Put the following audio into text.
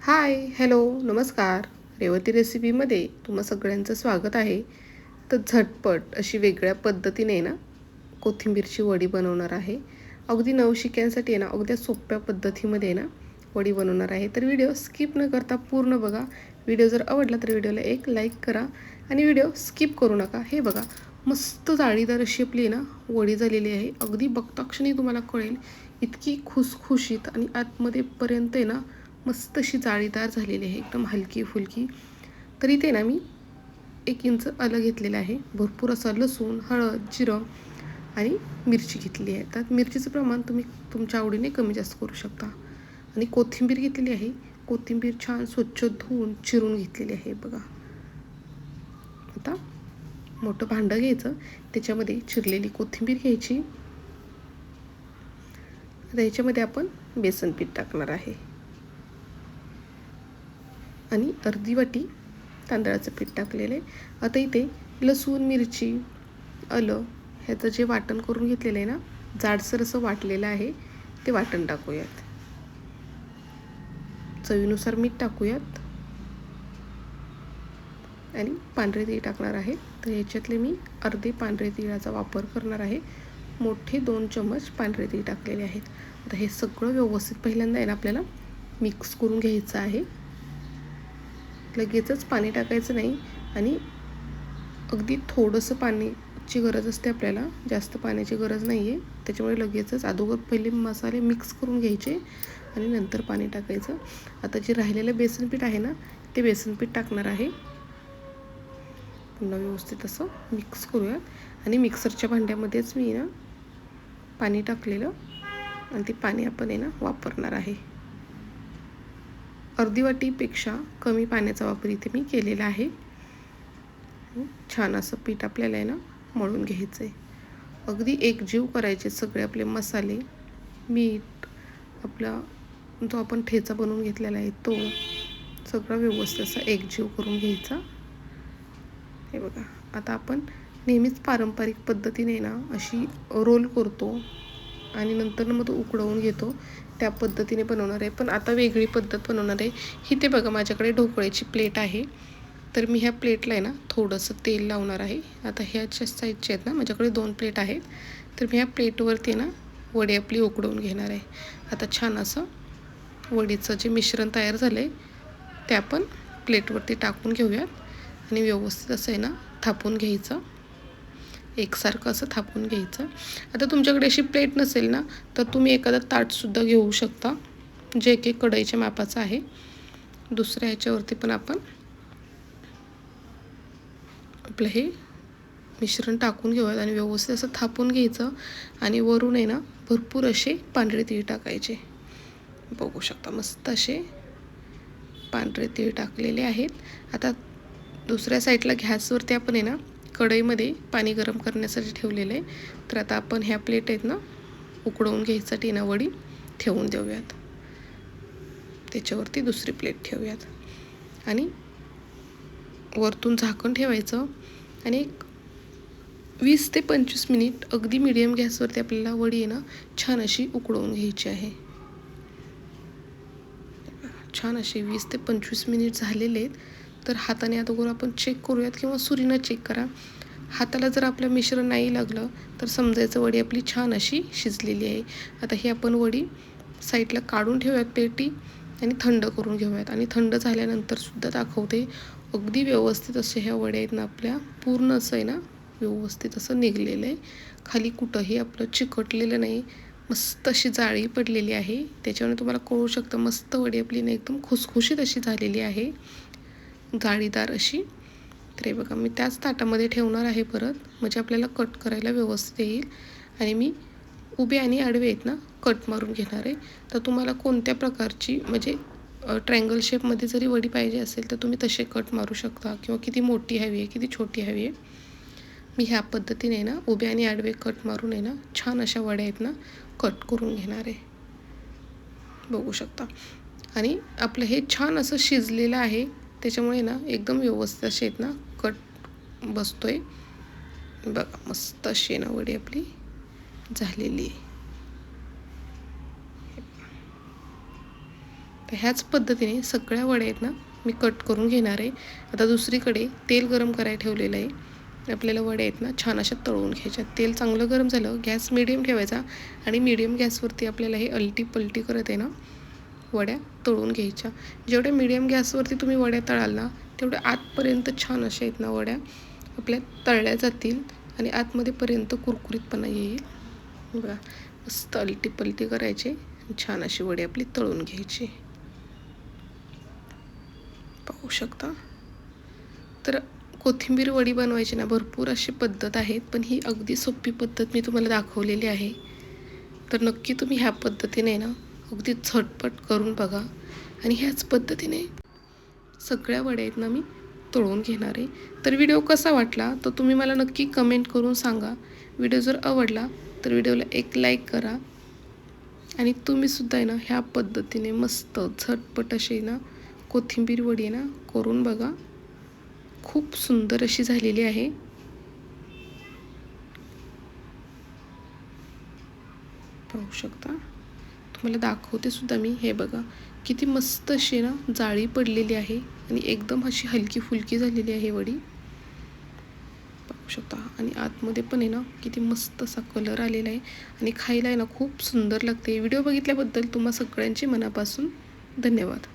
Hi hello नमस्कार. रेवती रेसिपीमध्ये तुम्हा सगळ्यांचं स्वागत आहे. तर झटपट अशी वेगळ्या पद्धतीने ना कोथिंबीरची वडी बनवणार आहे. अगदी नवशिक्यांसाठी आहे ना अगदी सोप्या पद्धतीमध्ये ना वडी बनवणार आहे. तर व्हिडिओ स्किप न करता पूर्ण बघा. व्हिडिओ जर आवडला तर व्हिडिओला एक लाईक करा आणि व्हिडिओ स्किप करू नका. हे बघा मस्त जाळीदार अशी आपली ना वडी झालेली आहे. अगदी बघताक्षणी तुम्हाला कळेल इतकी खुसखुशीत आणि आतमध्येपर्यंत आहे ना मस्त अशी जाळीदार झालेली आहे एकदम हलकी फुलकी. तर इथे ना मी एक इंच आलं घेतलेलं आहे. भरपूर असं लसूण हळद जिरं आणि मिरची घेतली आहे. त्यात मिरचीचं प्रमाण तुम्ही तुमच्या आवडीने कमी जास्त करू शकता. आणि कोथिंबीर घेतलेली आहे. कोथिंबीर छान स्वच्छ धुवून चिरून घेतलेली आहे बघा. आता मोठं भांडं घ्यायचं. त्याच्यामध्ये चिरलेली कोथिंबीर घ्यायची. आता याच्यामध्ये आपण बेसन पीठ टाकणार आहे. आणि अर्धी वाटी तांदळाचं पीठ टाकलेलं आहे. आता इथे लसूण मिरची आलं ह्याचं जे वाटण करून घेतलेलं आहे ना जाडसर असं वाटलेलं आहे ते वाटण टाकूयात. चवीनुसार मीठ टाकूयात. आणि पांढरे तीळ टाकणार आहे. तर ह्याच्यातले मी अर्धे पांढरे तिळाचा वापर करणार आहे. मोठे दोन चम्मच पांढरे तीळ टाकलेले आहेत. आता हे सगळं व्यवस्थित पहिल्यांदा आहे ना आपल्याला मिक्स करून घ्यायचं आहे. लगेचच पाणी टाकायचं नाही आणि अगदी थोडंसं पाण्याची गरज असते आपल्याला. जास्त पाण्याची गरज नाही आहे त्याच्यामुळे लगेचच अगोदर पहिले मसाले मिक्स करून घ्यायचे आणि नंतर पाणी टाकायचं. आता जे राहिलेलं बेसनपीठ आहे ना ते बेसनपीठ टाकणार आहे. पुन्हा व्यवस्थित असं मिक्स करूयात. आणि मिक्सरच्या भांड्यामध्येच मी ना पाणी टाकलेलं आणि ते पाणी आपण आहे ना वापरणार आहे. अर्धी वाटीपेक्षा कमी पाण्याचा वापर इथे मी केलेला आहे. छान असं पीठ आपल्याला आहे ना मळून घ्यायचं आहे अगदी एकजीव करायचे सगळे आपले मसाले मीठ आपला जो आपण ठेचा बनवून घेतलेला आहे तो सगळा व्यवस्थित असा एकजीव करून घ्यायचा. हे बघा आता आपण नेहमीच पारंपरिक पद्धतीने ना अशी रोल करतो. आणि नंतर मग तो उकडवून घेतो. त्या पद्धतीने बनवणार आहे. पण आता वेगळी पद्धत बनवणार आहे. ही ते बघा माझ्याकडे ढोकळ्याची प्लेट आहे. तर मी ह्या प्लेटला आहे ना थोडंसं तेल लावणार आहे. आता ह्याच्या साईजचे आहेत ना माझ्याकडे दोन प्लेट आहेत. तर मी ह्या प्लेटवरती ना वडी आपली उकडवून घेणार आहे. आता छान असं वडीचं जे मिश्रण तयार झालं आहे ते आपण प्लेटवरती टाकून घेऊयात. आणि व्यवस्थित असं आहे ना थापून घ्यायचं. एकसारखं असं थापून घ्यायचं. आता तुमच्याकडे अशी प्लेट नसेल ना तर तुम्ही एखादं ताटसुद्धा घेऊ शकता जे की कढईच्या मापाचं आहे. दुसऱ्या ह्याच्यावरती पण आपण आपलं हे मिश्रण टाकून घेऊयात आणि व्यवस्थित असं थापून घ्यायचं आणि वरून आहे ना भरपूर असे पांढरे तीळ टाकायचे. बघू शकता मस्त असे पांढरे तीळ टाकलेले आहेत. आता दुसऱ्या साईडला गॅसवरती आपण आहे ना कढईमध्ये पाणी गरम करण्यासाठी ठेवलेलं आहे. तर आता आपण ह्या प्लेट आहेत ना उकडवून घ्यायसाठी ना वडी ठेवून देऊयात. त्याच्यावरती दुसरी प्लेट ठेवूयात. आणि वरतून झाकण ठेवायचं. आणि एक वीस ते पंचवीस मिनिट अगदी मिडियम गॅसवरती आपल्याला वडी आहे ना छान अशी उकडवून घ्यायची आहे. छान असे वीस ते पंचवीस मिनिट झालेले आहेत. तर हाताने अगोदर आपण चेक करूयात किंवा सुरीनं चेक करा. हाताला जर आपलं मिश्रण नाही लागलं तर समजायचं वडी आपली छान अशी शिजलेली आहे. आता ही आपण वडी साईडला काढून ठेवूयात पेटी आणि थंड करून घेऊयात. आणि थंड झाल्यानंतर सुद्धा दाखवते अगदी व्यवस्थित असे ह्या वड्या आहेत ना आपल्या पूर्ण असं आहे ना व्यवस्थित असं निघलेलं आहे. खाली कुठंही आपलं चिकटलेलं नाही मस्त अशी जाळी पडलेली आहे. त्याच्यामुळे तुम्हाला कळू शकतं मस्त वडी आपली ना एकदम खुसखुशीत अशी झालेली आहे. जाळीदार अशी. तर हे बघा मी त्याच ताटामध्ये ठेवणार आहे परत. म्हणजे आपल्याला कट करायला व्यवस्थित येईल. आणि मी उभे आणि आडवे आहेत ना कट मारून घेणार आहे. तर तुम्हाला कोणत्या प्रकारची म्हणजे ट्रँगल शेपमध्ये जरी वडी पाहिजे असेल तर तुम्ही तसे कट मारू शकता. किंवा किती मोठी हवी आहे किती छोटी हवी आहे. मी ह्या पद्धतीने ना उभे आणि आडवे कट मारून आहे ना छान अशा वड्या आहेत ना कट करून घेणार आहे. बघू शकता. आणि आपलं हे छान असं शिजलेलं आहे. त्याच्यामुळे ना एकदम व्यवस्थित असे आहेत ना कट बसतो आहे बघा मस्त अशी ना वडी आपली झालेली आहे. तर ह्याच पद्धतीने सगळ्या वड्या आहेत ना मी कट करून घेणार आहे. आता दुसरीकडे तेल गरम करायला ठेवलेलं आहे. आपल्याला वड्या आहेत ना छान अशा तळून घ्यायच्या. तेल चांगलं गरम झालं गॅस मिडियम ठेवायचा आणि मिडियम गॅसवरती आपल्याला हे अलटी पलटी करत आहे ना वड्या तळून घ्यायच्या. जेवढ्या मिडियम गॅसवरती तुम्ही वड्या तळाल ना तेवढ्या आतपर्यंत छान अशा आहेत ना वड्या. आपल्या तळल्या जातील आणि आतमध्येपर्यंत कुरकुरीतपणा येईल. बघा मस्त अलटी पलटी करायची. छान अशी वडी आपली तळून घ्यायची. पाहू शकता? तर कोथिंबीर वडी बनवायची ना भरपूर अशी पद्धत आहेत पण ही अगदी सोपी पद्धत मी तुम्हाला दाखवलेली आहे. तर नक्की तुम्ही ह्या पद्धतीने ना अगदी झटपट करून बघा. आणि ह्याच पद्धतीने सगळ्या वड्या आहेत ना मी तळून घेणार आहे. तर व्हिडिओ कसा वाटला? तर तुम्ही मला नक्की कमेंट करून सांगा. व्हिडिओ जर आवडला तर व्हिडिओला एक लाईक करा. आणि तुम्हीसुद्धा आहे ना ह्या पद्धतीने मस्त झटपट अशी ना कोथिंबीर वडी आहे ना करून बघा. खूप सुंदर अशी झालेली आहे. पाहू शकता? तुम्हाला दाखवते सुद्धा मी. हे बघा किती मस्त अशी ना जाळी पडलेली आहे आणि एकदम अशी हलकी फुलकी झालेली आहे वडी. पाहू शकता. आणि आतमध्ये पण आहे ना किती मस्त असा कलर आलेला आहे. आणि खायला आहे ना खूप सुंदर लागते. व्हिडिओ बघितल्याबद्दल तुम्हा सगळ्यांचे मनापासून धन्यवाद.